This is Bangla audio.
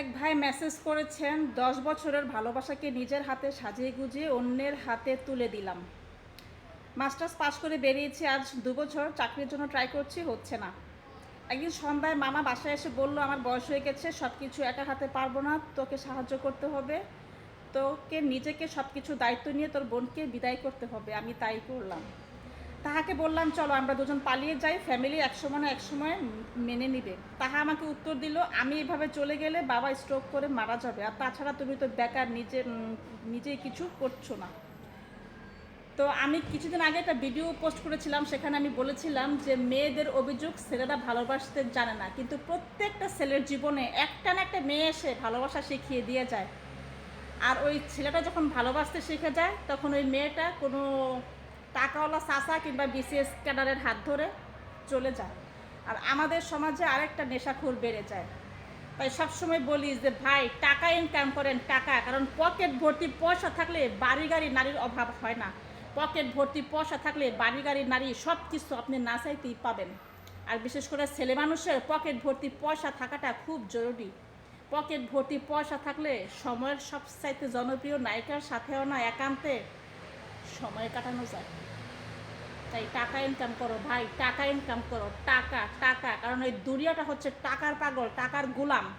এক ভাই মেসেজ করেছেন, দশ বছরের ভালোবাসাকে নিজের হাতে সাজিয়ে গুজিয়ে অন্যের হাতে তুলে দিলাম। মাস্টার্স পাশ করে বেরিয়েছি, আজ দু বছর চাকরির জন্য ট্রাই করছি, হচ্ছে না। একদিন সন্ধ্যায় মামা বাসায় এসে বলল, আমার বয়স হয়ে গেছে সব কিছু একা হাতে পারব না, তোকে সাহায্য করতে হবে। তোকে নিজেকে সব কিছু দায়িত্ব নিয়ে তোর বোনকে বিদায় করতে হবে, আমি তাই করলাম। তাহাকে বললাম, চলো, আমরা দুজন পালিয়ে যাই ফ্যামিলি একসময় না একসময় মেনে নিবে। তাহা আমাকে উত্তর দিল, আমি এভাবে চলে গেলে বাবা স্ট্রোক করে মারা যাবে, আর তাছাড়া তুমি তো বেকার, নিজে নিজেই কিছু করছ না। তো আমি কিছুদিন আগে একটা ভিডিও পোস্ট করেছিলাম, সেখানে আমি বলেছিলাম যে, মেয়েদের অভিযোগ ছেলেরা ভালোবাসতে জানে না, কিন্তু প্রত্যেকটা ছেলের জীবনে একটা না একটা মেয়ে এসে ভালোবাসা শিখিয়ে দিয়ে যায়। আর ওই ছেলেটা যখন ভালোবাসতে শিখে যায়, তখন ওই মেয়েটা কোনো টাকাওয়ালা চাষা কিংবা বিসিএস ক্যাডারের হাত ধরে চলে যায়। আর আমাদের সমাজে আরেকটা নেশাখোর বেড়ে যায়। তাই সবসময় বলি যে, ভাই, টাকা ইনকাম করেন টাকা, কারণ পকেট ভর্তি পয়সা থাকলে বাড়ি গাড়ি নারীর অভাব হয় না। পকেট ভর্তি পয়সা থাকলে বাড়ি গাড়ি নারী সব কিছু আপনি না চাইতেই পাবেন। আর বিশেষ করে ছেলে মানুষের পকেট ভর্তি পয়সা থাকাটা খুব জরুরি। পকেট ভর্তি পয়সা থাকলে সময়ের সবচাইতে জনপ্রিয় নায়িকার সাথেও না একান্তে সময় কাটানো যায়। তাই টাকা ইনকাম করো ভাই, টাকা ইনকাম করো, টাকা টাকা। কারণ ওই দুনিয়াটা হচ্ছে টাকার পাগল, টাকার গোলাম।